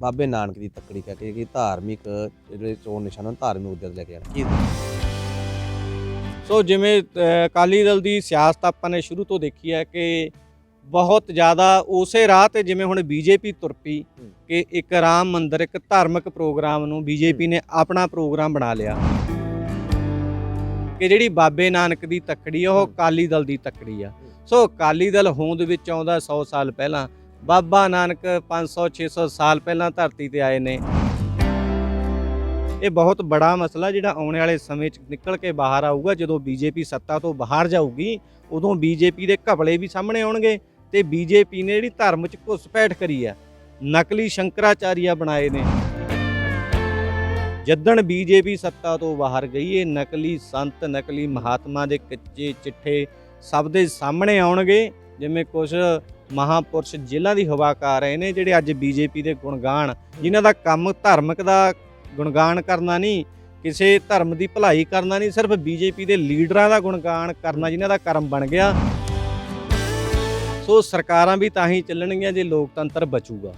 ਬਾਬੇ ਨਾਨਕ ਦੀ ਤੱਕੜੀ ਕਹਿ ਕੇ ਕਿ ਧਾਰਮਿਕ ਜਿਹੜੇ ਚੋਣ ਨਿਸ਼ਾਨ ਹਨ ਧਾਰਮਿਕ ਤੇ ਲੈ ਕੇ ਆਣਾ ਸੋ ਜਿਵੇਂ ਅਕਾਲੀ ਦਲ ਦੀ ਸਿਆਸਤ ਆਪਾਂ ਨੇ ਸ਼ੁਰੂ ਤੋਂ ਦੇਖੀ ਹੈ ਕਿ ਬਹੁਤ ਜ਼ਿਆਦਾ ਉਸੇ ਰਾਹ ਤੇ ਜਿਵੇਂ ਹੁਣ ਬੀਜੇਪੀ ਤੁਰ ਪਈ। ਕਿ ਇੱਕ ਰਾਮ ਮੰਦਿਰ ਇੱਕ ਧਾਰਮਿਕ ਪ੍ਰੋਗਰਾਮ ਨੂੰ ਬੀਜੇਪੀ ਨੇ ਆਪਣਾ ਪ੍ਰੋਗਰਾਮ ਬਣਾ ਲਿਆ। ਕਿ ਜਿਹੜੀ ਬਾਬੇ ਨਾਨਕ ਦੀ ਤੱਕੜੀ ਉਹ। ਅਕਾਲੀ ਦਲ ਦੀ ਤੱਕੜੀ ਆ। ਸੋ ਅਕਾਲੀ ਦਲ ਹੋਂਦ ਵਿੱਚ ਆਉਂਦਾ 100 ਸਾਲ ਪਹਿਲਾਂ। ਬਾਬਾ ਨਾਨਕ 500 600 ਸਾਲ ਪਹਿਲਾਂ ਧਰਤੀ ਤੇ ਆਏ ਨੇ। ਇਹ ਬਹੁਤ ਬੜਾ ਮਸਲਾ ਜਿਹੜਾ ਆਉਣ ਵਾਲੇ ਸਮੇਂ 'ਚ ਨਿਕਲ ਕੇ ਬਾਹਰ ਆਊਗਾ। ਜਦੋਂ ਬੀਜੇਪੀ ਸੱਤਾ ਤੋਂ ਬਾਹਰ ਜਾਊਗੀ, ਉਦੋਂ ਬੀਜੇਪੀ ਦੇ ਘਪਲੇ ਵੀ ਸਾਹਮਣੇ ਆਉਣਗੇ ਤੇ ਬੀਜੇਪੀ ਨੇ ਜਿਹੜੀ ਧਰਮ 'ਚ ਘੁਸਪੈਠ ਕਰੀ ਆ ਨਕਲੀ ਸ਼ੰਕਰਾਚਾਰੀਆ ਬਣਾਏ ਨੇ। ਜਦਣ ਬੀਜੇਪੀ ਸੱਤਾ ਤੋਂ ਬਾਹਰ ਗਈ, ਇਹ ਨਕਲੀ ਸੰਤ, ਨਕਲੀ ਮਹਾਤਮਾ ਦੇ ਕੱਚੇ ਚਿੱਠੇ ਸਭ ਦੇ ਸਾਹਮਣੇ ਆਉਣਗੇ। ਜਿਵੇਂ ਕੁਝ ਮਹਾਪੁਰਸ਼ ਜੇਲ੍ਹਾਂ ਦੀ ਹਵਾ ਕਰ ਰਹੇ ਨੇ ਜਿਹੜੇ ਅੱਜ ਬੀਜੇਪੀ ਦੇ ਗੁਣਗਾਨ, ਜਿਨ੍ਹਾਂ ਦਾ ਕੰਮ ਧਾਰਮਿਕ ਦਾ ਗੁਣਗਾਨ ਕਰਨਾ ਨਹੀਂ, ਕਿਸੇ ਧਰਮ ਦੀ ਭਲਾਈ ਕਰਨਾ ਨਹੀਂ, ਸਿਰਫ ਬੀਜੇਪੀ ਦੇ ਲੀਡਰਾਂ ਦਾ ਗੁਣਗਾਨ ਕਰਨਾ ਜਿਨ੍ਹਾਂ ਦਾ ਕਰਮ ਬਣ ਗਿਆ। ਸੋ ਸਰਕਾਰਾਂ ਵੀ ਤਾਂ ਹੀ ਚੱਲਣਗੀਆਂ ਜੇ ਲੋਕਤੰਤਰ ਬਚੂਗਾ।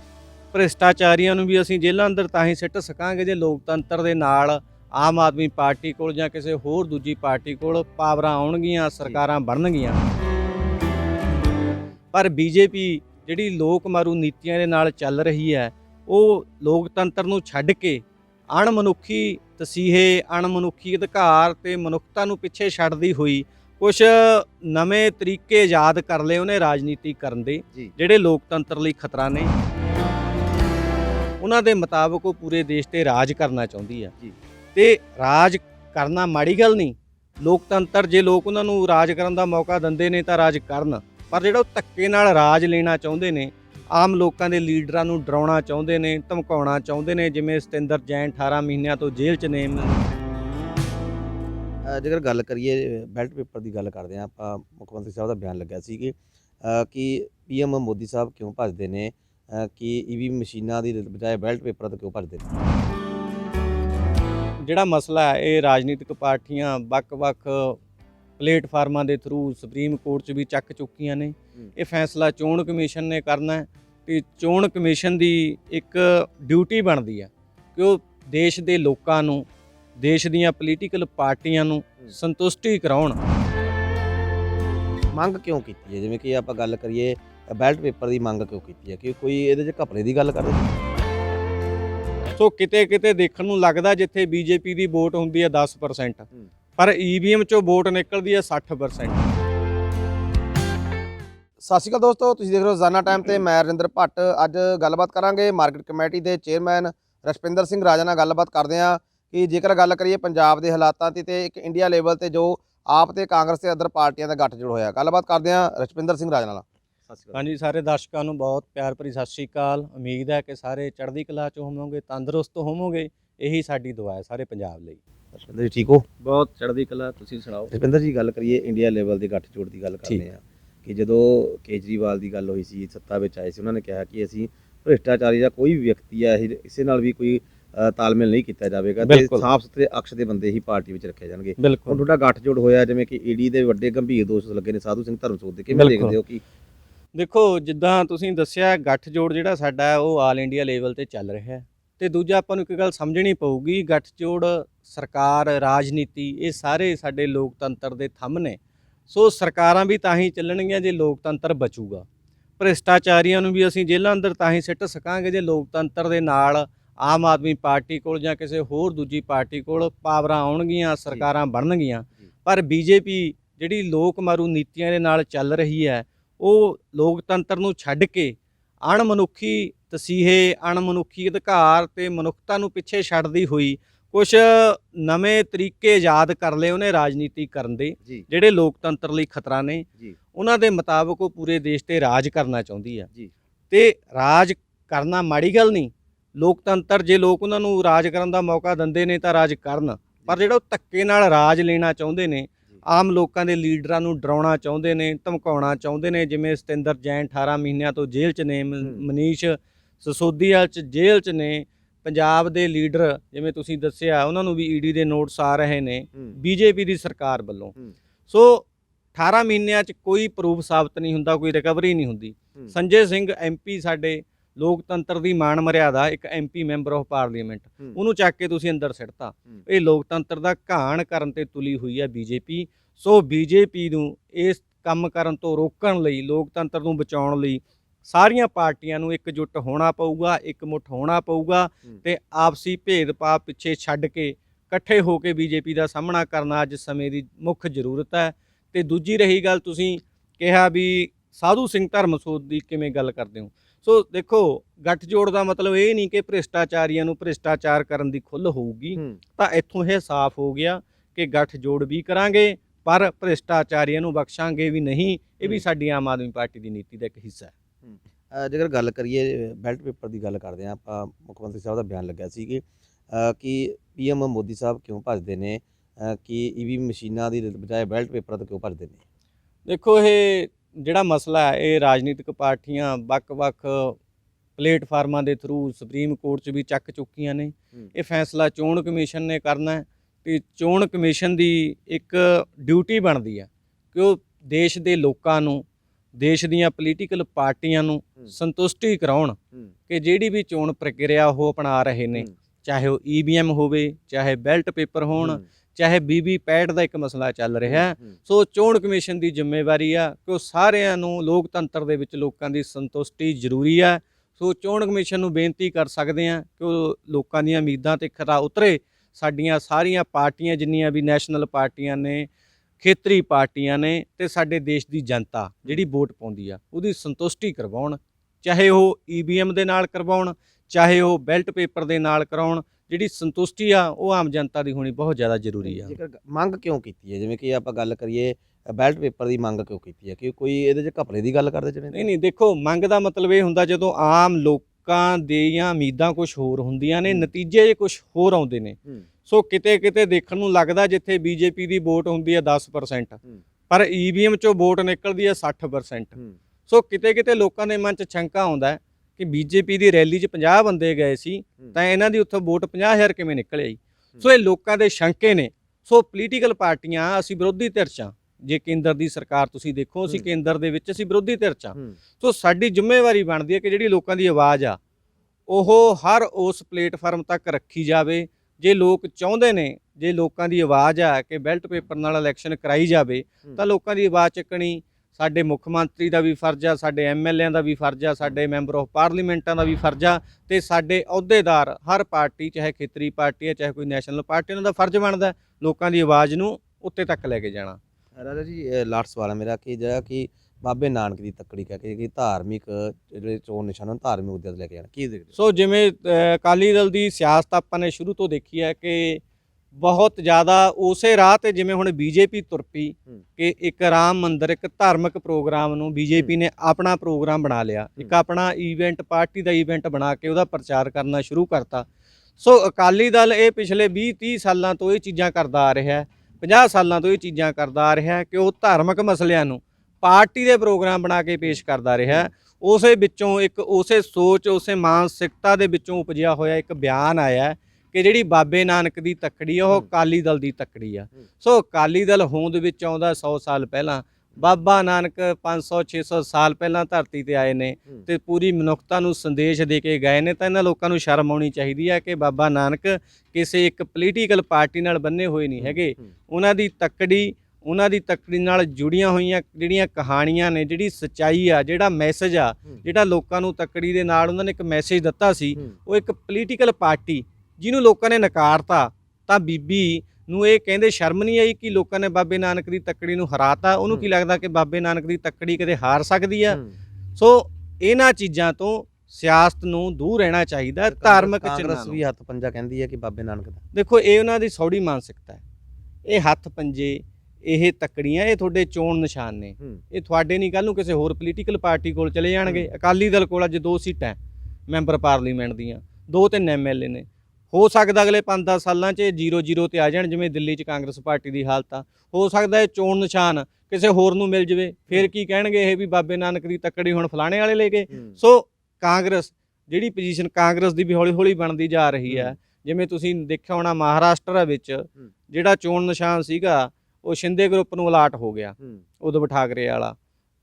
ਭ੍ਰਿਸ਼ਟਾਚਾਰੀਆਂ ਨੂੰ ਵੀ ਅਸੀਂ ਜੇਲ੍ਹਾਂ ਅੰਦਰ ਤਾਂ ਹੀ ਸਿੱਟ ਸਕਾਂਗੇ ਜੇ ਲੋਕਤੰਤਰ ਦੇ ਨਾਲ ਆਮ ਆਦਮੀ ਪਾਰਟੀ ਕੋਲ ਜਾਂ ਕਿਸੇ ਹੋਰ ਦੂਜੀ ਪਾਰਟੀ ਕੋਲ ਪਾਵਰਾਂ ਆਉਣਗੀਆਂ, ਸਰਕਾਰਾਂ ਬਣਨਗੀਆਂ। ਪਰ ਬੀਜੇਪੀ ਜਿਹੜੀ ਲੋਕ ਮਾਰੂ ਨੀਤੀਆਂ ਦੇ ਨਾਲ ਚੱਲ ਰਹੀ ਹੈ ਉਹ ਲੋਕਤੰਤਰ ਨੂੰ ਛੱਡ ਕੇ ਅਣਮਨੁੱਖੀ ਤਸੀਹੇ ਅਣਮਨੁੱਖੀ ਅਧਿਕਾਰ ਤੇ ਮਨੁੱਖਤਾ ਨੂੰ ਪਿੱਛੇ ਛੱਡਦੀ ਹੋਈ ਕੁਝ ਨਵੇਂ ਤਰੀਕੇ ਯਾਦ ਕਰ ਲਏ ਉਹਨੇ ਰਾਜਨੀਤੀ ਕਰਨ ਦੇ ਜਿਹੜੇ ਲੋਕਤੰਤਰ ਲਈ ਖਤਰਾ ਨੇ। ਉਹਨਾਂ ਦੇ ਮੁਤਾਬਕ ਉਹ ਪੂਰੇ ਦੇਸ਼ ਤੇ ਰਾਜ ਕਰਨਾ ਚਾਹੁੰਦੀ ਆ। ਤੇ ਰਾਜ ਕਰਨਾ ਮਾੜੀ ਗੱਲ ਨਹੀਂ ਲੋਕਤੰਤਰ ਜੇ ਲੋਕ ਉਹਨਾਂ ਨੂੰ ਰਾਜ ਕਰਨ ਦਾ ਮੌਕਾ ਦਿੰਦੇ ਨੇ ਤਾਂ ਰਾਜ ਕਰਨ। ਪਰ ਜਿਹੜਾ ਉਹ ਧੱਕੇ ਨਾਲ ਰਾਜ ਲੈਣਾ ਚਾਹੁੰਦੇ ਨੇ ਆਮ ਲੋਕਾਂ ਦੇ ਲੀਡਰਾਂ ਨੂੰ ਡਰਾਉਣਾ ਚਾਹੁੰਦੇ ਨੇ ਧਮਕਾਉਣਾ ਚਾਹੁੰਦੇ ਨੇ ਜਿਵੇਂ ਸਤਿੰਦਰ ਜੈਨ 18 ਮਹੀਨਿਆਂ ਤੋਂ ਜੇਲ੍ਹ 'ਚ ਨੇ। ਜੇਕਰ ਗੱਲ ਕਰੀਏ ਬੈਲਟ ਪੇਪਰ ਦੀ ਗੱਲ ਕਰਦੇ ਹਾਂ ਆਪਾਂ ਮੁੱਖ ਮੰਤਰੀ ਸਾਹਿਬ ਦਾ ਬਿਆਨ ਲੱਗਿਆ ਸੀ ਕਿ ਕਿ ਪੀਐਮ ਮੋਦੀ ਸਾਹਿਬ ਕਿਉਂ ਭੱਜਦੇ ਨੇ ਕਿ ਈਵੀ ਮਸ਼ੀਨਾਂ ਦੀ ਬਜਾਏ ਬੈਲਟ ਪੇਪਰ ਤੋਂ ਕਿਉਂ ਭੱਜਦੇ ਨੇ? ਜਿਹੜਾ ਮਸਲਾ ਹੈ ਇਹ ਰਾਜਨੀਤਿਕ ਪਾਰਟੀਆਂ ਵੱਖ-ਵੱਖ ਪਲੇਟਫਾਰਮਾਂ ਦੇ ਥਰੂ ਸੁਪਰੀਮ ਕੋਰਟ 'ਚ ਵੀ ਚੱਕ ਚੁੱਕੀਆਂ ਨੇ। ਇਹ ਫੈਸਲਾ ਚੋਣ ਕਮਿਸ਼ਨ ਨੇ ਕਰਨਾ ਤੇ ਚੋਣ ਕਮਿਸ਼ਨ ਦੀ ਇੱਕ ਡਿਊਟੀ ਬਣਦੀ ਹੈ ਕਿ ਉਹ ਦੇਸ਼ ਦੇ ਲੋਕਾਂ ਨੂੰ ਦੇਸ਼ ਦੀਆਂ ਪੋਲੀਟੀਕਲ ਪਾਰਟੀਆਂ ਨੂੰ। ਸੰਤੁਸ਼ਟੀ ਕਰਾਉਣ ਮੰਗ ਕਿਉਂ ਕੀਤੀ ਹੈ ਜਿਵੇਂ ਕਿ ਆਪਾਂ ਗੱਲ ਕਰੀਏ ਬੈਲਟ ਪੇਪਰ ਦੀ ਮੰਗ ਕਿਉਂ ਕੀਤੀ ਹੈ ਕਿ ਕੋਈ ਇਹਦੇ 'ਚ ਘਪਲੇ ਦੀ ਗੱਲ ਕਰਦੇ ਸੋ ਕਿਤੇ ਕਿਤੇ ਦੇਖਣ ਨੂੰ ਲੱਗਦਾ ਜਿੱਥੇ ਬੀਜੇਪੀ ਦੀ ਵੋਟ ਹੁੰਦੀ ਹੈ 10% ਹੂੰ। ਪਰ ਈਵੀਐਮ 'ਚੋਂ ਵੋਟ ਨਿਕਲਦੀ ਹੈ 60% ਸਤਿ ਸ਼੍ਰੀ ਅਕਾਲ ਦੋਸਤੋ ਤੁਸੀਂ ਦੇਖ ਰਹੇ ਹੋ ਰੋਜ਼ਾਨਾ ਟਾਈਮ ਤੇ ਮੈਂ ਰਜਿੰਦਰ ਭੱਟ। ਅੱਜ ਗੱਲਬਾਤ ਕਰਾਂਗੇ ਮਾਰਕੀਟ ਕਮੇਟੀ ਦੇ ਚੇਅਰਮੈਨ ਰਸ਼ਪਿੰਦਰ ਸਿੰਘ ਰਾਜਾ ਨਾਲ ਗੱਲਬਾਤ ਕਰਦੇ ਹਾਂ ਕਿ ਜੇਕਰ ਗੱਲ ਕਰੀਏ ਪੰਜਾਬ ਦੇ ਹਾਲਾਤਾਂ ਦੀ ਤੇ ਇੱਕ ਇੰਡੀਆ ਲੈਵਲ ਤੇ ਜੋ ਆਪ ਤੇ ਕਾਂਗਰਸ ਤੇ ਅਦਰ ਪਾਰਟੀਆਂ ਦਾ ਗੱਠਜੋੜ ਹੋਇਆ। ਗੱਲਬਾਤ ਕਰਦੇ ਹਾਂ ਰਸ਼ਪਿੰਦਰ ਸਿੰਘ ਰਾਜਾ ਨਾਲ। ਸਤਿ ਸ਼੍ਰੀ ਹਾਂਜੀ ਸਾਰੇ ਦਰਸ਼ਕਾਂ ਨੂੰ ਬਹੁਤ ਪਿਆਰ ਭਰੀ ਸਤਿ ਸ਼੍ਰੀ ਅਕਾਲ। ਉਮੀਦ ਹੈ ਕਿ ਸਾਰੇ ਚੜ੍ਹਦੀ ਕਲਾ 'ਚ ਹੋਵੋਗੇ ਤੰਦਰੁਸਤ ਹੋਵੋਗੇ। ਇਹੀ ਸਾਡੀ ਦੁਆ ਹੈ ਸਾਰੇ ਪੰਜਾਬ ਲਈ। ਰਸ਼ਪਿੰਦਰ ਜੀ ਠੀਕ ਹੋ ਬਹੁਤ ਚੜ੍ਹਦੀ ਕਲਾ ਤੁਸੀਂ ਸੁਣਾਓ ਰਸ਼ਪਿੰਦਰ ਜੀ ਗੱਲ ਕਰੀਏ ਇੰਡੀਆ ਲੈਵਲ ਦੇ ਗੱਠਜੋੜ ਦੀ ਗੱਲ। ਕਰਦੇ ਹਾਂ ਕਿ ਜਦੋਂ ਕੇਜਰੀਵਾਲ ਦੀ ਗੱਲ ਹੋਈ ਸੀ ਸੱਤਾ ਵਿੱਚ ਆਏ ਸੀ ਉਹਨਾਂ ਨੇ ਕਿਹਾ ਕਿ ਅਸੀਂ ਭ੍ਰਿਸ਼ਟਾਚਾਰੀ ਜਾਂ ਕੋਈ ਵੀ ਵਿਅਕਤੀ ਹੈ ਇਹ- ਇਸੇ ਨਾਲ ਵੀ ਕੋਈ ਤਾਲਮੇਲ ਨਹੀਂ ਕੀਤਾ ਜਾਵੇਗਾ ਤੇ। ਸਾਫ਼ ਸੁਥਰੇ ਅਕਸ਼ ਦੇ ਬੰਦੇ ਹੀ ਪਾਰਟੀ ਵਿੱਚ ਰੱਖੇ ਜਾਣਗੇ ਹੁਣ ਬਿਲਕੁਲ ਤੁਹਾਡਾ ਗੱਠਜੋੜ ਹੋਇਆ ਜਿਵੇਂ ਕਿ ਈਡੀ ਦੇ ਵੱਡੇ ਗੰਭੀਰ ਦੋਸ਼ ਲੱਗੇ ਨੇ ਸਾਧੂ ਸਿੰਘ ਧਰਮਸੋਤ ਦੇ ਕਿਵੇਂ। ਦੇਖਦੇ ਹੋ ਕਿ ਦੇਖੋ ਜਿੱਦਾਂ ਤੁਸੀਂ ਦੱਸਿਆ ਗੱਠਜੋੜ ਜਿਹੜਾ ਸਾਡਾ ਉਹ ਆਲ ਇੰਡੀਆ ਲੈਵਲ ਤੇ ਚੱਲ ਰਿਹਾ ਹੈ ਤੇ ਦੂਜਾ ਆਪਾਂ ਨੂੰ ਇੱਕ ਗੱਲ ਸਮਝਣੀ ਪਊਗੀ ਗੱਠਜੋੜ ਸਰਕਾਰ ਰਾਜਨੀਤੀ ਇਹ ਸਾਰੇ ਸਾਡੇ ਲੋਕਤੰਤਰ ਦੇ ਥੰਮ ਨੇ। ਸੋ ਸਰਕਾਰਾਂ ਵੀ ਤਾਂ ਹੀ ਚੱਲਣਗੀਆਂ ਜੇ ਲੋਕਤੰਤਰ ਬਚੂਗਾ। ਭ੍ਰਿਸ਼ਟਾਚਾਰੀਆਂ ਨੂੰ ਵੀ ਅਸੀਂ ਜੇਲ੍ਹਾਂ ਅੰਦਰ ਤਾਂ ਹੀ ਸਿੱਟ ਸਕਾਂਗੇ ਜੇ ਲੋਕਤੰਤਰ ਦੇ ਨਾਲ ਆਮ ਆਦਮੀ ਪਾਰਟੀ ਕੋਲ ਜਾਂ ਕਿਸੇ ਹੋਰ ਦੂਜੀ ਪਾਰਟੀ ਕੋਲ ਪਾਵਰਾਂ ਆਉਣਗੀਆਂ ਸਰਕਾਰਾਂ ਬਣਨਗੀਆਂ। ਪਰ ਬੀਜੇਪੀ ਜਿਹੜੀ ਲੋਕ ਮਾਰੂ ਨੀਤੀਆਂ ਦੇ ਨਾਲ ਚੱਲ ਰਹੀ ਹੈ ਉਹ ਲੋਕਤੰਤਰ ਨੂੰ ਛੱਡ ਕੇ ਅਣਮਨੁੱਖੀ ਤਸੀਹੇ ਅਣਮਨੁੱਖੀ ਅਧਿਕਾਰ ਤੇ ਮਨੁੱਖਤਾ ਨੂੰ ਪਿੱਛੇ ਛੱਡਦੀ ਹੋਈ ਕੁਝ ਨਵੇਂ ਤਰੀਕੇ ਯਾਦ ਕਰ ਲਏ ਉਹਨੇ ਰਾਜਨੀਤੀ ਕਰਨ ਦੇ ਜਿਹੜੇ ਲੋਕਤੰਤਰ ਲਈ ਖਤਰਾ ਨੇ ਉਹਨਾਂ ਦੇ ਮੁਤਾਬਕ ਉਹ ਪੂਰੇ ਦੇਸ਼ ਤੇ ਰਾਜ ਕਰਨਾ ਚਾਹੁੰਦੀ ਜੀ। ਤੇ ਰਾਜ ਕਰਨਾ ਮਾੜੀ ਗੱਲ ਨਹੀਂ ਲੋਕਤੰਤਰ ਜੇ ਲੋਕ ਉਹਨਾਂ ਨੂੰ ਰਾਜ ਕਰਨ ਦਾ ਮੌਕਾ ਦਿੰਦੇ ਨੇ ਤਾਂ ਰਾਜ ਕਰਨ ਪਰ ਜਿਹੜਾ ਉਹ ਧੱਕੇ ਨਾਲ ਰਾਜ ਲੈਣਾ ਚਾਹੁੰਦੇ ਨੇ ਆਮ ਲੋਕਾਂ ਦੇ ਲੀਡਰਾਂ ਨੂੰ ਡਰਾਉਣਾ ਚਾਹੁੰਦੇ ਨੇ ਧਮਕਾਉਣਾ ਚਾਹੁੰਦੇ ਨੇ ਜਿਵੇਂ ਸਤਿੰਦਰ ਜੈਨ 18 ਮਹੀਨਿਆਂ ਤੋਂ ਜੇਲ੍ਹ 'ਚ ਨੇ। ਮਨੀਸ਼ ਸਸੋਦੀਆ 'ਚ ਜੇਲ੍ਹ 'ਚ ਨੇ ਪੰਜਾਬ ਦੇ ਲੀਡਰ ਜਿਵੇਂ ਤੁਸੀਂ ਦੱਸਿਆ ਉਹਨਾਂ ਨੂੰ ਵੀ ਈਡੀ ਦੇ ਨੋਟਿਸ ਆ ਰਹੇ ਨੇ ਬੀਜੇਪੀ ਦੀ ਸਰਕਾਰ ਵੱਲੋਂ। ਸੋ 18 ਮਹੀਨਿਆਂ 'ਚ ਕੋਈ ਪ੍ਰੂਫ ਸਾਬਤ ਨਹੀਂ ਹੁੰਦਾ ਕੋਈ ਰਿਕਵਰੀ ਨਹੀਂ ਹੁੰਦੀ। ਸੰਜੇ ਸਿੰਘ ਐਮਪੀ ਸਾਡੇ ਲੋਕਤੰਤਰ ਦੀ ਮਾਣ ਮਰਿਆਦਾ ਇੱਕ ਐਮਪੀ ਮੈਂਬਰ ਆਫ ਪਾਰਲੀਮੈਂਟ। ਉਹਨੂੰ ਚੱਕ ਕੇ ਤੁਸੀਂ ਅੰਦਰ ਸਿੱਟਤਾ। ਇਹ ਲੋਕਤੰਤਰ ਦਾ ਘਾਣ ਕਰਨ ਤੇ ਤੁਲੀ ਹੋਈ ਹੈ ਬੀਜੇਪੀ ਸੋ ਬੀਜੇਪੀ ਨੂੰ ਇਸ ਕੰਮ ਕਰਨ ਤੋਂ ਰੋਕਣ ਲਈ ਲੋਕਤੰਤਰ ਨੂੰ ਬਚਾਉਣ ਲਈ ਸਾਰੀਆਂ ਪਾਰਟੀਆਂ ਨੂੰ ਇਕਜੁੱਟ ਹੋਣਾ ਪਊਗਾ ਇਕਮੁੱਠ ਹੋਣਾ ਪਊਗਾ। ਤੇ ਆਪਸੀ ਭੇਦਭਾਵ ਪਿੱਛੇ ਛੱਡ ਕੇ ਇਕੱਠੇ ਹੋ ਕੇ ਬੀਜੇਪੀ ਦਾ ਸਾਹਮਣਾ ਕਰਨਾ ਅੱਜ ਸਮੇਂ ਦੀ ਮੁੱਖ ਜ਼ਰੂਰਤ ਹੈ ਤੇ ਦੂਜੀ ਰਹੀ ਗੱਲ ਤੁਸੀਂ ਕਿਹਾ ਵੀ ਸਾਧੂ ਸਿੰਘ ਧਰਮਸੋਤ ਦੀ ਕਿਵੇਂ ਗੱਲ ਕਰਦੇ ਹੋ ਸੋ ਦੇਖੋ ਗੱਠਜੋੜ ਦਾ ਮਤਲਬ ਇਹ ਨਹੀਂ ਕਿ ਭ੍ਰਿਸ਼ਟਾਚਾਰੀਆਂ ਨੂੰ ਭ੍ਰਿਸ਼ਟਾਚਾਰ ਕਰਨ ਦੀ ਖੁੱਲ੍ਹ ਹੋਊਗੀ। ਤਾਂ ਇੱਥੋਂ ਇਹ ਸਾਫ਼ ਹੋ ਗਿਆ ਕਿ ਗੱਠਜੋੜ ਵੀ ਕਰਾਂਗੇ ਪਰ ਭ੍ਰਿਸ਼ਟਾਚਾਰੀਆਂ ਨੂੰ ਬਖਸ਼ਾਂਗੇ ਵੀ ਨਹੀਂ ਇਹ ਵੀ। ਸਾਡੀ ਆਮ ਆਦਮੀ ਪਾਰਟੀ ਦੀ ਨੀਤੀ ਦਾ ਇੱਕ ਹਿੱਸਾ ਹੈ। ਜੇਕਰ ਗੱਲ ਕਰੀਏ ਬੈਲਟ ਪੇਪਰ ਦੀ ਗੱਲ ਕਰਦੇ ਹਾਂ ਆਪਾਂ ਮੁੱਖ ਮੰਤਰੀ ਸਾਹਿਬ ਦਾ ਬਿਆਨ ਲੱਗਿਆ ਸੀ ਕਿ ਕਿ ਪੀਐਮ ਮੋਦੀ ਸਾਹਿਬ ਕਿਉਂ ਭੱਜਦੇ ਨੇ? ਕਿ ਈਵੀ ਮਸ਼ੀਨਾਂ ਦੀ ਬਜਾਏ ਬੈਲਟ ਪੇਪਰਾਂ ਤੋਂ ਕਿਉਂ ਭੱਜਦੇ ਨੇ? ਦੇਖੋ ਇਹ ਜਿਹੜਾ ਮਸਲਾ ਹੈ ਇਹ ਰਾਜਨੀਤਿਕ ਪਾਰਟੀਆਂ ਵੱਖ-ਵੱਖ ਪਲੇਟਫਾਰਮਾਂ ਦੇ ਥਰੂ ਸੁਪਰੀਮ ਕੋਰਟ 'ਚ ਵੀ ਚੱਕ ਚੁੱਕੀਆਂ ਨੇ। ਇਹ ਫੈਸਲਾ ਚੋਣ ਕਮਿਸ਼ਨ ਨੇ ਕਰਨਾ ਹੈ ਤੇ ਚੋਣ ਕਮਿਸ਼ਨ ਦੀ ਇੱਕ ਡਿਊਟੀ ਬਣਦੀ ਹੈ ਕਿ ਉਹ ਦੇਸ਼ ਦੇ ਲੋਕਾਂ ਨੂੰ ਦੇਸ਼ ਦੀਆਂ ਪੋਲੀਟੀਕਲ ਪਾਰਟੀਆਂ ਨੂੰ। ਸੰਤੁਸ਼ਟੀ ਕਰਾਉਣ। ਕਿ ਜਿਹੜੀ ਵੀ ਚੋਣ ਪ੍ਰਕਿਰਿਆ ਉਹ ਅਪਣਾ ਰਹੇ ਨੇ। ਚਾਹੇ ਉਹ ਈਵੀਐਮ ਹੋਵੇ ਚਾਹੇ ਬੈਲਟ ਪੇਪਰ ਹੋਣ ਚਾਹੇ ਬੀਬੀ ਪੈਡ ਦਾ ਇੱਕ ਮਸਲਾ ਚੱਲ ਰਿਹਾ। ਸੋ ਚੋਣ ਕਮਿਸ਼ਨ ਦੀ ਜ਼ਿੰਮੇਵਾਰੀ ਆ ਕਿ ਉਹ ਸਾਰਿਆਂ ਨੂੰ ਲੋਕਤੰਤਰ ਦੇ ਵਿੱਚ ਲੋਕਾਂ ਦੀ ਸੰਤੁਸ਼ਟੀ ਜ਼ਰੂਰੀ ਆ। ਸੋ ਚੋਣ ਕਮਿਸ਼ਨ ਨੂੰ ਬੇਨਤੀ ਕਰ ਸਕਦੇ ਆ ਕਿ ਉਹ ਲੋਕਾਂ ਦੀਆਂ ਉਮੀਦਾਂ ਤੇ ਖਰਾ ਉਤਰੇ। ਸਾਡੀਆਂ ਸਾਰੀਆਂ ਪਾਰਟੀਆਂ ਜਿੰਨੀਆਂ ਵੀ ਨੈਸ਼ਨਲ ਪਾਰਟੀਆਂ ਨੇ ਖੇਤਰੀ ਪਾਰਟੀਆਂ ਨੇ ਤੇ ਸਾਡੇ ਦੇਸ਼ ਦੀ ਜਨਤਾ ਜਿਹੜੀ ਵੋਟ ਪਾਉਂਦੀ ਆ ਉਹਦੀ ਸੰਤੁਸ਼ਟੀ ਕਰਵਾਉਣ। ਚਾਹੇ ਉਹ ਈਵੀਐਮ ਦੇ ਨਾਲ ਕਰਵਾਉਣ ਚਾਹੇ ਉਹ ਬੈਲਟ ਪੇਪਰ ਦੇ ਨਾਲ ਕਰਾਉਣ ਜਿਹੜੀ ਸੰਤੁਸ਼ਟੀ ਆ ਉਹ ਆਮ ਜਨਤਾ ਦੀ ਹੋਣੀ ਬਹੁਤ ਜ਼ਿਆਦਾ ਜ਼ਰੂਰੀ ਆ ਜੇਕਰ ਮੰਗ ਕਿਉਂ ਕੀਤੀ ਹੈ ਜਿਵੇਂ ਕਿ ਆਪਾਂ ਗੱਲ ਕਰੀਏ ਬੈਲਟ ਪੇਪਰ ਦੀ ਮੰਗ ਕਿਉਂ ਕੀਤੀ ਹੈ ਕਿ ਕੋਈ ਇਹਦੇ 'ਚ ਘਪਲੇ ਦੀ ਗੱਲ ਕਰਦੇ ਜਿਵੇਂ ਨਹੀਂ ਨਹੀਂ ਦੇਖੋ ਮੰਗ ਦਾ ਮਤਲਬ ਇਹ ਹੁੰਦਾ ਜਦੋਂ ਆਮ ਲੋਕਾਂ ਦੀਆਂ ਉਮੀਦਾਂ ਕੁਝ ਹੋਰ ਹੁੰਦੀਆਂ ਨੇ। ਨਤੀਜੇ ਜੇ ਕੁਝ ਹੋਰ ਆਉਂਦੇ ਨੇ। ਸੋ ਕਿਤੇ ਕਿਤੇ ਦੇਖਣ ਨੂੰ ਲੱਗਦਾ ਜਿੱਥੇ ਬੀਜੇਪੀ ਦੀ ਵੋਟ ਹੁੰਦੀ ਹੈ 10% ਹੂੰ। ਪਰ ਈਵੀਐਮ ਚੋਂ ਵੋਟ ਨਿਕਲਦੀ ਹੈ 60% ਹੂੰ। ਸੋ ਕਿਤੇ ਕਿਤੇ ਲੋਕਾਂ ਦੇ ਮਨ 'ਚ ਸ਼ੰਕਾ ਆਉਂਦਾ ਹੈ ਕਿ ਬੀਜੇਪੀ ਦੀ ਰੈਲੀ 'ਚ 50 ਬੰਦੇ ਗਏ ਸੀ। ਤਾਂ ਇਹਨਾਂ ਦੀ ਉੱਥੋਂ ਵੋਟ 50000 ਕਿਵੇਂ ਨਿਕਲ ਆਈ ਸੋ ਇਹ ਲੋਕਾਂ ਦੇ ਸ਼ੰਕੇ ਨੇ ਸੋ ਪੋਲੀਟੀਕਲ ਪਾਰਟੀਆਂ ਅਸੀਂ ਵਿਰੋਧੀ ਧਿਰ 'ਚ ਜੇ ਕੇਂਦਰ ਦੀ ਸਰਕਾਰ ਤੁਸੀਂ ਦੇਖੋ ਅਸੀਂ। ਕੇਂਦਰ ਦੇ ਵਿੱਚ ਅਸੀਂ ਵਿਰੋਧੀ ਧਿਰ 'ਚ। ਸੋ ਸਾਡੀ ਜ਼ਿੰਮੇਵਾਰੀ ਬਣਦੀ ਹੈ ਕਿ ਜਿਹੜੀ ਲੋਕਾਂ ਦੀ ਆਵਾਜ਼ ਆ ਉਹ ਹਰ ਉਸ ਪਲੇਟਫਾਰਮ ਤੱਕ ਰੱਖੀ ਜਾਵੇ ਜੇ ਲੋਕ ਚਾਹੁੰਦੇ ਨੇ ਜੇ ਲੋਕਾਂ ਦੀ ਆਵਾਜ਼ ਆ ਕਿ ਬੈਲਟ ਪੇਪਰ ਨਾਲ ਇਲੈਕਸ਼ਨ ਕਰਾਈ ਜਾਵੇ। ਤਾਂ ਲੋਕਾਂ ਦੀ ਆਵਾਜ਼ ਚੱਕਣੀ ਸਾਡੇ ਮੁੱਖ ਮੰਤਰੀ ਦਾ ਵੀ ਫਰਜ਼ ਆ ਸਾਡੇ ਐਮਐਲਏਆਂ ਦਾ ਵੀ ਫਰਜ਼ ਆ ਸਾਡੇ ਮੈਂਬਰ ਆਫ ਪਾਰਲੀਮੈਂਟਾਂ ਦਾ ਵੀ ਫਰਜ਼ ਆ ਤੇ ਸਾਡੇ ਅਹੁਦੇਦਾਰ ਹਰ ਪਾਰਟੀ ਚਾਹੇ ਖੇਤਰੀ ਪਾਰਟੀ ਹੈ ਚਾਹੇ ਕੋਈ ਨੈਸ਼ਨਲ ਪਾਰਟੀ ਉਹਨਾਂ ਦਾ ਫਰਜ਼ ਬਣਦਾ ਲੋਕਾਂ ਦੀ ਆਵਾਜ਼ ਨੂੰ ਉੱਤੇ ਤੱਕ ਲੈ ਕੇ ਜਾਣਾ। ਰਾਜਾ ਜੀ ਲਾਸਟ ਸਵਾਲ ਹੈ ਮੇਰਾ ਕਿ ਜਿਹੜਾ ਕਿ ਬਾਬੇ ਨਾਨਕ ਦੀ ਤੱਕੜੀ ਕਹਿ ਕੇ ਕਿ ਧਾਰਮਿਕ ਜਿਹੜੇ ਚੋਣ ਨਿਸ਼ਾਨ ਹਨ ਧਾਰਮਿਕ ਤੇ ਲੈ ਕੇ ਜਾਣਾ ਕੀ ਦੇਖਦੇ ਸੋ ਜਿਵੇਂ ਅਕਾਲੀ ਦਲ ਦੀ ਸਿਆਸਤ ਆਪਾਂ ਨੇ ਸ਼ੁਰੂ ਤੋਂ ਦੇਖੀ ਹੈ ਕਿ ਬਹੁਤ ਜ਼ਿਆਦਾ ਉਸੇ ਰਾਹ ਤੇ ਜਿਵੇਂ ਹੁਣ ਬੀਜੇਪੀ ਤੁਰ ਪਈ। ਕਿ ਇੱਕ ਰਾਮ ਮੰਦਿਰ ਇੱਕ ਧਾਰਮਿਕ ਪ੍ਰੋਗਰਾਮ ਨੂੰ ਬੀਜੇਪੀ ਨੇ ਆਪਣਾ ਪ੍ਰੋਗਰਾਮ ਬਣਾ ਲਿਆ ਇੱਕ ਆਪਣਾ ਇਵੈਂਟ ਪਾਰਟੀ ਦਾ ਇਵੈਂਟ ਬਣਾ ਕੇ ਉਹਦਾ ਪ੍ਰਚਾਰ ਕਰਨਾ ਸ਼ੁਰੂ ਕਰਤਾ ਸੋ ਅਕਾਲੀ ਦਲ ਇਹ ਪਿਛਲੇ 20 30 ਸਾਲਾਂ ਤੋਂ ਇਹ ਚੀਜ਼ਾਂ ਕਰਦਾ ਆ ਰਿਹਾ ਹੈ 50 ਸਾਲਾਂ ਤੋਂ ਇਹ ਚੀਜ਼ਾਂ ਕਰਦਾ ਆ ਰਿਹਾ ਹੈ ਕਿ ਉਹ ਧਾਰਮਿਕ ਮਸਲਿਆਂ ਨੂੰ ਪਾਰਟੀ ਦੇ ਪ੍ਰੋਗਰਾਮ ਬਣਾ ਕੇ ਪੇਸ਼ ਕਰਦਾ ਰਿਹਾ। ਉਸੇ ਵਿੱਚੋਂ ਇੱਕ ਉਸੇ ਸੋਚ ਉਸੇ ਮਾਨਸਿਕਤਾ ਦੇ ਵਿੱਚੋਂ ਉਪਜਿਆ ਹੋਇਆ ਇੱਕ ਬਿਆਨ ਆਇਆ ਕਿ ਜਿਹੜੀ ਬਾਬੇ ਨਾਨਕ ਦੀ ਤੱਕੜੀ ਆ ਉਹ ਹੂੰ। ਅਕਾਲੀ ਦਲ ਦੀ ਤੱਕੜੀ ਆ। ਸੋ ਅਕਾਲੀ ਦਲ ਹੋਂਦ ਵਿੱਚ ਆਉਂਦਾ 100 ਸਾਲ ਪਹਿਲਾਂ ਬਾਬਾ ਨਾਨਕ 500 600 ਸਾਲ ਪਹਿਲਾਂ ਧਰਤੀ ਤੇ ਆਏ ਨੇ। ਤੇ ਪੂਰੀ ਮਨੁੱਖਤਾ ਨੂੰ ਸੰਦੇਸ਼ ਦੇ ਕੇ ਗਏ ਨੇ ਤਾਂ ਇਹਨਾਂ ਲੋਕਾਂ ਨੂੰ ਸ਼ਰਮ ਆਉਣੀ ਚਾਹੀਦੀ ਹੈ ਕਿ ਬਾਬਾ ਨਾਨਕ ਕਿਸੇ ਇੱਕ ਪੋਲੀਟੀਕਲ ਪਾਰਟੀ ਨਾਲ ਬੰਨੇ ਹੋਏ ਨਹੀਂ ਹੈਗੇ। ਉਹਨਾਂ ਦੀ ਤੱਕੜੀ ਉਹਨਾਂ ਦੀ ਤੱਕੜੀ ਨਾਲ ਜੁੜੀਆਂ ਹੋਈਆਂ ਜਿਹੜੀਆਂ ਕਹਾਣੀਆਂ ਨੇ ਜਿਹੜੀ ਸਚਾਈ ਆ ਜਿਹੜਾ ਮੈਸੇਜ ਆ। ਜਿਹੜਾ ਲੋਕਾਂ ਨੂੰ ਤੱਕੜੀ ਦੇ ਨਾਲ ਉਹਨਾਂ ਨੇ ਇੱਕ ਮੈਸੇਜ ਦਿੱਤਾ ਸੀ। ਉਹ ਇੱਕ ਪੋਲੀਟੀਕਲ ਪਾਰਟੀ ਜਿਹਨੂੰ ਲੋਕਾਂ ਨੇ ਨਕਾਰਤਾ ਤਾਂ ਬੀਬੀ ਨੂੰ ਇਹ ਕਹਿੰਦੇ ਸ਼ਰਮ ਨਹੀਂ ਆਈ ਕਿ ਲੋਕਾਂ ਨੇ ਬਾਬੇ ਨਾਨਕ ਦੀ ਤੱਕੜੀ ਨੂੰ ਹਰਾਤਾ। ਉਹਨੂੰ ਕੀ। ਲੱਗਦਾ ਕਿ ਬਾਬੇ ਨਾਨਕ ਦੀ ਤੱਕੜੀ ਕਦੇ ਹਾਰ ਸਕਦੀ ਆ। ਸੋ ਇਹਨਾਂ ਚੀਜ਼ਾਂ ਤੋਂ ਸਿਆਸਤ ਨੂੰ ਦੂਰ ਰਹਿਣਾ ਚਾਹੀਦਾ ਧਾਰਮਿਕ ਕਾਂਗਰਸ ਵੀ ਹੱਥ ਪੰਜਾ ਕਹਿੰਦੀ ਹੈ ਕਿ ਬਾਬੇ ਨਾਨਕ ਦਾ। ਦੇਖੋ ਇਹ ਉਹਨਾਂ ਦੀ ਸੌੜੀ ਮਾਨਸਿਕਤਾ ਹੈ। ਇਹ ਹੱਥ ਪੰਜੇ ਇਹ ਤੱਕੜੀਆਂ ਇਹ ਤੁਹਾਡੇ ਚੋਣ ਨਿਸ਼ਾਨ ਨੇ। ਇਹ ਤੁਹਾਡੇ ਨਹੀਂ ਕੱਲ ਨੂੰ ਕਿਸੇ ਹੋਰ ਪੋਲੀਟੀਕਲ ਪਾਰਟੀ ਕੋਲ ਚਲੇ ਜਾਣਗੇ। ਅਕਾਲੀ ਦਲ ਕੋਲ ਅੱਜ ਦੋ ਸੀਟਾਂ ਮੈਂਬਰ ਪਾਰਲੀਮੈਂਟ ਦੀਆਂ। ਦੋ ਤਿੰਨ ਐਮਐਲਏ ਨੇ। ਹੋ ਸਕਦਾ ਅਗਲੇ 5-10 ਸਾਲਾਂ 'ਚ 0-0 ਤੇ ਆ ਜਾਣ ਜਿਵੇਂ ਦਿੱਲੀ 'ਚ ਕਾਂਗਰਸ ਪਾਰਟੀ ਦੀ ਹਾਲਤ ਆ। ਹੋ ਸਕਦਾ ਇਹ ਚੋਣ ਨਿਸ਼ਾਨ ਕਿਸੇ ਹੋਰ ਨੂੰ ਮਿਲ ਜਵੇ। ਫਿਰ ਕੀ ਕਹਿਣਗੇ ਇਹ ਵੀ ਬਾਬੇ ਨਾਨਕ ਦੀ ਤੱਕੜੀ ਹੁਣ ਫਲਾਣੇ ਵਾਲੇ ਲੈ ਗਏ। ਸੋ ਕਾਂਗਰਸ ਜਿਹੜੀ ਪੋਜੀਸ਼ਨ ਕਾਂਗਰਸ ਦੀ ਵੀ ਹੌਲੀ-ਹੌਲੀ ਬਣਦੀ ਜਾ ਰਹੀ ਹੈ। ਜਿਵੇਂ ਤੁਸੀਂ ਦੇਖਿਆ ਹੋਣਾ ਮਹਾਰਾਸ਼ਟਰ ਵਿੱਚ ਜਿਹੜਾ ਚੋਣ ਨਿਸ਼ਾਨ ਸੀਗਾ ਉਹ ਸ਼ਿੰਦੇ ਗਰੁੱਪ ਨੂੰ ਅਲਾਟ ਹੋ ਗਿਆ। ਉਦੋਂ ਠਾਕਰੇ ਵਾਲਾ।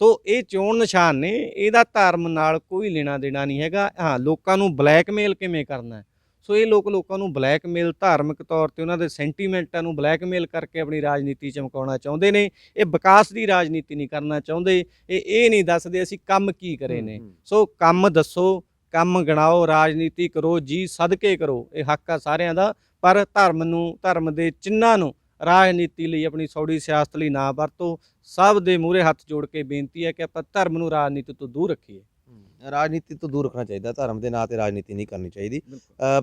ਤੋ ਇਹ ਚੋਣ ਨਿਸ਼ਾਨ ਨੇ ਇਹਦਾ ਧਰਮ ਨਾਲ ਕੋਈ ਲੈਣਾ ਦੇਣਾ ਨਹੀਂ ਹੈਗਾ। ਹਾਂ ਲੋਕਾਂ ਨੂੰ ਬਲੈਕਮੇਲ ਕਿਵੇਂ ਕਰਨਾ? ਹੈ ਸੋ ਇਹ ਲੋਕ ਲੋਕਾਂ ਨੂੰ ਬਲੈਕਮੇਲ ਧਾਰਮਿਕ ਤੌਰ ਤੇ ਉਹਨਾਂ ਦੇ ਸੈਂਟੀਮੈਂਟਾਂ ਨੂੰ ਬਲੈਕਮੇਲ ਕਰਕੇ ਆਪਣੀ ਰਾਜਨੀਤੀ ਚਮਕਾਉਣਾ ਚਾਹੁੰਦੇ ਨੇ। ਇਹ ਵਿਕਾਸ ਦੀ ਰਾਜਨੀਤੀ ਨਹੀਂ ਕਰਨਾ ਚਾਹੁੰਦੇ। ਇਹ ਇਹ ਨਹੀਂ ਦੱਸਦੇ ਅਸੀਂ ਕੰਮ ਕੀ ਕਰੇ ਨੇ। ਸੋ ਕੰਮ ਦੱਸੋ ਕੰਮ ਗਣਾਓ ਰਾਜਨੀਤੀ ਕਰੋ ਜੀ ਸਦਕੇ ਕਰੋ। ਇਹ ਹੱਕ ਆ ਸਾਰਿਆਂ ਦਾ। ਪਰ ਧਰਮ ਨੂੰ ਧਰਮ ਦੇ ਚਿੰਨ੍ਹਾਂ ਨੂੰ ਰਾਜਨੀਤੀ ਲਈ ਆਪਣੀ ਸੌੜੀ ਸਿਆਸਤ ਲਈ ਨਾ ਵਰਤੋ। ਸਭ ਦੇ ਮੂਹਰੇ ਹੱਥ ਜੋੜ ਕੇ ਬੇਨਤੀ ਹੈ ਕਿ ਆਪਾਂ ਧਰਮ ਨੂੰ ਰਾਜਨੀਤੀ ਤੋਂ ਦੂਰ ਰੱਖੀਏ। ਰਾਜਨੀਤੀ ਤੋਂ ਦੂਰ ਰੱਖਣਾ ਚਾਹੀਦਾ ਧਰਮ ਦੇ ਨਾਂ ਤੇ ਰਾਜਨੀਤੀ ਨਹੀਂ ਕਰਨੀ ਚਾਹੀਦੀ।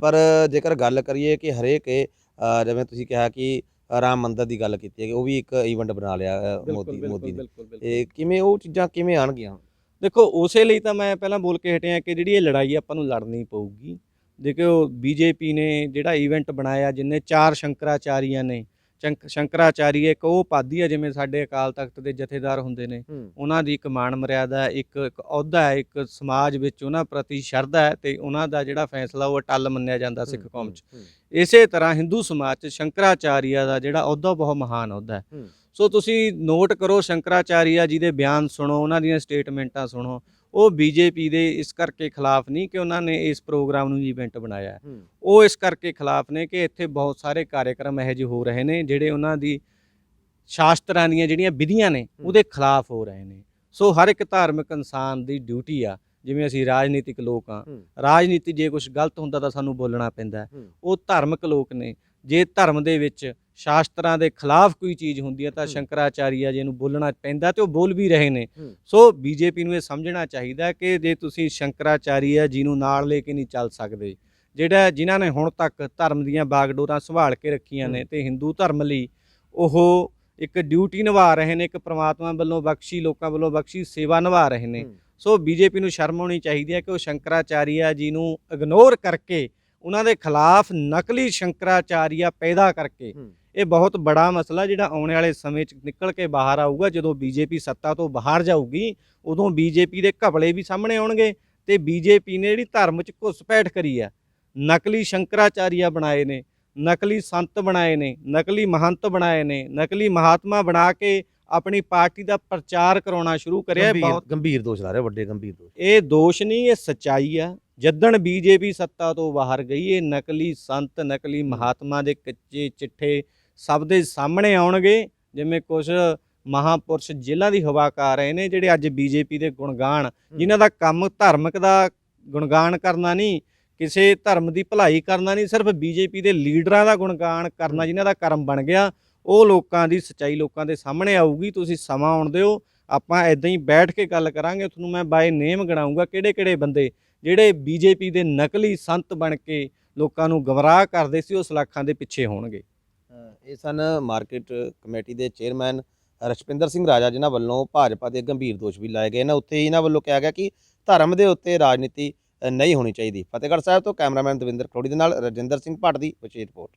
ਪਰ ਜੇਕਰ ਗੱਲ ਕਰੀਏ ਕਿ ਹਰੇਕ ਜਿਵੇਂ ਤੁਸੀਂ ਕਿਹਾ ਕਿ ਰਾਮ ਮੰਦਿਰ ਦੀ ਗੱਲ ਕੀਤੀ ਹੈ ਕਿ ਉਹ ਵੀ ਇੱਕ ਇਵੈਂਟ ਬਣਾ ਲਿਆ ਮੋਦੀ ਮੋਦੀ ਨੇ। ਇਹ ਕਿਵੇਂ ਉਹ ਚੀਜ਼ਾਂ ਕਿਵੇਂ ਆਣਗੀਆਂ ਦੇਖੋ ਉਸੇ ਲਈ ਤਾਂ ਮੈਂ ਪਹਿਲਾਂ ਬੋਲ ਕੇ ਹਟਿਆ ਕਿ ਜਿਹੜੀ ਇਹ ਲੜਾਈ ਆਪਾਂ ਨੂੰ ਲੜਨੀ ਪਊਗੀ ਦੇਖੋ ਬੀਜੇਪੀ ਨੇ ਜਿਹੜਾ ਇਵੈਂਟ ਬਣਾਇਆ ਜਿੰਨੇ ਚਾਰ ਸ਼ੰਕਰਾਚਾਰੀਆਂ ਨੇ ਸ਼ੰਕਰਾਚਾਰੀ ਇੱਕ ਉਹ ਪਾਦੀ ਆ ਜਿਵੇਂ ਸਾਡੇ ਅਕਾਲ ਤਖਤ ਦੇ ਜਥੇਦਾਰ ਹੁੰਦੇ ਨੇ ਉਹਨਾਂ ਦੀ ਇੱਕ ਮਾਣ ਮਰਿਆਦਾ ਇੱਕ ਇੱਕ ਅਹੁਦਾ ਹੈ ਇੱਕ ਸਮਾਜ ਵਿੱਚ ਉਹਨਾਂ ਪ੍ਰਤੀ ਸ਼ਰਧਾ ਹੈ ਤੇ ਉਹਨਾਂ ਦਾ ਜਿਹੜਾ ਫੈਸਲਾ ਉਹ ਅਟੱਲ ਮੰਨਿਆ ਜਾਂਦਾ ਸਿੱਖ ਕੌਮ 'ਚ। ਇਸੇ ਤਰ੍ਹਾਂ ਹਿੰਦੂ ਸਮਾਜ 'ਚ ਸ਼ੰਕਰਾਚਾਰੀਆ ਦਾ ਜਿਹੜਾ ਅਹੁਦਾ ਬਹੁਤ ਮਹਾਨ ਅਹੁਦਾ ਹੈ। ਹੂੰ। ਸੋ ਤੁਸੀਂ ਨੋਟ ਕਰੋ ਸ਼ੰਕਰਾਚਾਰੀਆ ਜੀ ਦੇ ਬਿਆਨ ਸੁਣੋ ਉਹਨਾਂ ਦੀਆਂ ਸਟੇਟਮੈਂਟਾਂ ਸੁਣੋ ਉਹ ਬੀਜੇਪੀ ਦੇ ਇਸ ਕਰਕੇ ਖਿਲਾਫ ਨਹੀਂ ਕਿ ਉਹਨਾਂ ਨੇ ਇਸ ਪ੍ਰੋਗਰਾਮ ਨੂੰ ਇਵੈਂਟ ਬਣਾਇਆ। ਉਹ ਇਸ ਕਰਕੇ ਖਿਲਾਫ ਨੇ ਕਿ ਇੱਥੇ ਬਹੁਤ ਸਾਰੇ ਕਾਰਜਕ੍ਰਮ ਇਹੋ ਜਿਹੇ ਹੋ ਰਹੇ ਨੇ ਜਿਹੜੇ ਉਹਨਾਂ ਦੀ ਸ਼ਾਸਤਰਾਂ ਦੀਆਂ ਜਿਹੜੀਆਂ ਵਿਧੀਆਂ ਨੇ ਉਹਦੇ ਖਿਲਾਫ ਹੋ ਰਹੇ ਨੇ ਸੋ ਹਰ ਇੱਕ ਧਾਰਮਿਕ ਇਨਸਾਨ ਦੀ ਡਿਊਟੀ ਆ ਜਿਵੇਂ ਅਸੀਂ ਰਾਜਨੀਤਿਕ ਲੋਕ ਆ। ਰਾਜਨੀਤੀ ਜੇ ਕੁਝ ਗਲਤ ਹੁੰਦਾ ਤਾਂ ਸਾਨੂੰ ਬੋਲਣਾ ਪੈਂਦਾ। ਉਹ ਧਾਰਮਿਕ ਲੋਕ ਨੇ ਜੇ ਧਰਮ ਦੇ ਵਿੱਚ ਸ਼ਾਸਤਰਾਂ ਦੇ ਖਿਲਾਫ ਕੋਈ ਚੀਜ਼ ਹੁੰਦੀ ਹੈ ਤਾਂ। ਸ਼ੰਕਰਾਚਾਰੀਆ ਜੀ ਨੂੰ ਬੋਲਣਾ ਪੈਂਦਾ ਤੇ ਉਹ ਬੋਲ ਵੀ ਰਹੇ ਨੇ। ਸੋ ਬੀਜੇਪੀ ਨੂੰ ਇਹ ਸਮਝਣਾ ਚਾਹੀਦਾ ਕਿ ਜੇ ਤੁਸੀਂ ਸ਼ੰਕਰਾਚਾਰੀਆ ਜੀ ਨੂੰ ਨਾਲ ਲੈ ਕੇ ਨਹੀਂ ਚੱਲ ਸਕਦੇ ਜਿਹੜਾ ਜਿਨ੍ਹਾਂ ਨੇ ਹੁਣ ਤੱਕ ਧਰਮ ਦੀਆਂ ਬਾਗਡੋਰਾਂ ਸੰਭਾਲ ਕੇ ਰੱਖੀਆਂ ਨੇ। ਤੇ ਹਿੰਦੂ ਧਰਮ ਲਈ ਉਹ ਇੱਕ ਡਿਊਟੀ ਨਿਭਾ ਰਹੇ ਨੇ ਇੱਕ ਪ੍ਰਮਾਤਮਾ ਵੱਲੋਂ ਬਖਸ਼ੀ ਲੋਕਾਂ ਵੱਲੋਂ ਬਖਸ਼ੀ ਸੇਵਾ ਨਿਭਾ ਰਹੇ ਨੇ ਸੋ ਬੀਜੇਪੀ ਨੂੰ ਸ਼ਰਮ ਆਉਣੀ ਚਾਹੀਦੀ ਹੈ ਕਿ ਉਹ ਸ਼ੰਕਰਾਚਾਰੀਆ ਜੀ ਨੂੰ ਇਗਨੋਰ ਕਰਕੇ ਉਹਨਾਂ ਦੇ ਖਿਲਾਫ ਨਕਲੀ ਸ਼ੰਕਰਾਚਾਰੀਆ ਪੈਦਾ ਕਰਕੇ ਇਹ ਬਹੁਤ ਬੜਾ ਮਸਲਾ ਜਿਹੜਾ ਆਉਣ ਵਾਲੇ ਸਮੇਂ 'ਚ ਨਿਕਲ ਕੇ ਬਾਹਰ ਆਊਗਾ। ਜਦੋਂ ਬੀਜੇਪੀ ਸੱਤਾ ਤੋਂ ਬਾਹਰ ਜਾਊਗੀ ਉਦੋਂ ਬੀਜੇਪੀ ਦੇ ਘਪਲੇ ਵੀ ਸਾਹਮਣੇ ਆਉਣਗੇ ਤੇ ਬੀਜੇਪੀ ਨੇ ਜਿਹੜੀ ਧਰਮ 'ਚ ਘੁਸਪੈਠ ਕਰੀ ਆ ਨਕਲੀ ਸ਼ੰਕਰਾਚਾਰੀਆ ਬਣਾਏ ਨੇ ਨਕਲੀ ਸੰਤ ਬਣਾਏ ਨੇ ਨਕਲੀ ਮਹੰਤ ਬਣਾਏ ਨੇ ਨਕਲੀ ਮਹਾਤਮਾ ਬਣਾ ਕੇ ਆਪਣੀ ਪਾਰਟੀ ਦਾ ਪ੍ਰਚਾਰ ਕਰਾਉਣਾ ਸ਼ੁਰੂ ਕਰਿਆ ਬਹੁਤ ਗੰਭੀਰ ਦੋਸ਼ ਲਾ ਰਹੇ ਵੱਡੇ ਗੰਭੀਰ ਦੋਸ਼। ਇਹ ਦੋਸ਼ ਨਹੀਂ ਇਹ ਸਚਾਈ ਆ। ਜਦਣ ਬੀਜੇਪੀ ਸੱਤਾ ਤੋਂ ਬਾਹਰ ਗਈ ਇਹ ਨਕਲੀ ਸੰਤ ਨਕਲੀ ਮਹਾਤਮਾ ਦੇ ਕੱਚੇ ਚਿੱਠੇ ਸਭ ਦੇ ਸਾਹਮਣੇ ਆਉਣਗੇ ਜਿਵੇਂ ਕੁਝ ਮਹਾਪੁਰਸ਼ ਜੇਲ੍ਹਾਂ ਦੀ ਹਵਾ ਕਰ ਰਹੇ ਨੇ ਜਿਹੜੇ ਅੱਜ ਬੀਜੇਪੀ ਦੇ ਗੁਣਗਾਨ ਜਿਨ੍ਹਾਂ ਦਾ ਕੰਮ ਧਾਰਮਿਕ ਦਾ ਗੁਣਗਾਨ ਕਰਨਾ ਨਹੀਂ ਕਿਸੇ ਧਰਮ ਦੀ ਭਲਾਈ ਕਰਨਾ ਨਹੀਂ ਸਿਰਫ ਬੀਜੇਪੀ ਦੇ ਲੀਡਰਾਂ ਦਾ ਗੁਣਗਾਨ ਕਰਨਾ ਜਿਨ੍ਹਾਂ ਦਾ ਕਰਮ ਬਣ ਗਿਆ ਉਹ ਲੋਕਾਂ ਦੀ ਸਚਾਈ ਲੋਕਾਂ ਦੇ ਸਾਹਮਣੇ ਆਊਗੀ ਤੁਸੀਂ ਸਮਾਂ ਆਉਣ ਦਿਓ ਆਪਾਂ ਐਦਾਂ ਹੀ ਬੈਠ ਕੇ ਗੱਲ ਕਰਾਂਗੇ ਤੁਹਾਨੂੰ ਮੈਂ ਬਾਏ ਨੇਮ ਗਣਾਉਂਗਾ ਕਿਹੜੇ ਕਿਹੜੇ ਬੰਦੇ ਜਿਹੜੇ ਬੀਜੇਪੀ ਦੇ ਨਕਲੀ ਸੰਤ ਬਣ ਕੇ ਲੋਕਾਂ ਨੂੰ ਗਮਰਾਹ ਕਰਦੇ ਸੀ, ਉਹ ਸਲਾਖਾਂ ਦੇ ਪਿੱਛੇ ਹੋਣਗੇ। ਇਹ ਸਨ ਮਾਰਕੀਟ ਕਮੇਟੀ ਦੇ ਚੇਅਰਮੈਨ ਰਸ਼ਪਿੰਦਰ ਸਿੰਘ ਰਾਜਾ, ਜਿਨ੍ਹਾਂ ਵੱਲੋਂ ਭਾਜਪਾ ਦੇ ਗੰਭੀਰ ਦੋਸ਼ ਵੀ ਲਾਏ ਗਏ ਨੇ। ਉੱਥੇ ਇਹਨਾਂ ਵੱਲੋਂ ਕਿਹਾ ਗਿਆ ਕਿ ਧਰਮ ਦੇ ਉੱਤੇ ਰਾਜਨੀਤੀ ਨਹੀਂ ਹੋਣੀ ਚਾਹੀਦੀ। ਫਤਿਹਗੜ੍ਹ ਸਾਹਿਬ ਤੋਂ ਕੈਮਰਾਮੈਨ ਦਵਿੰਦਰ ਖਰੋੜੀ ਦੇ ਨਾਲ ਰਜਿੰਦਰ ਸਿੰਘ ਭੱਟ ਦੀ ਵਿਸ਼ੇਸ਼ ਰਿਪੋਰਟ।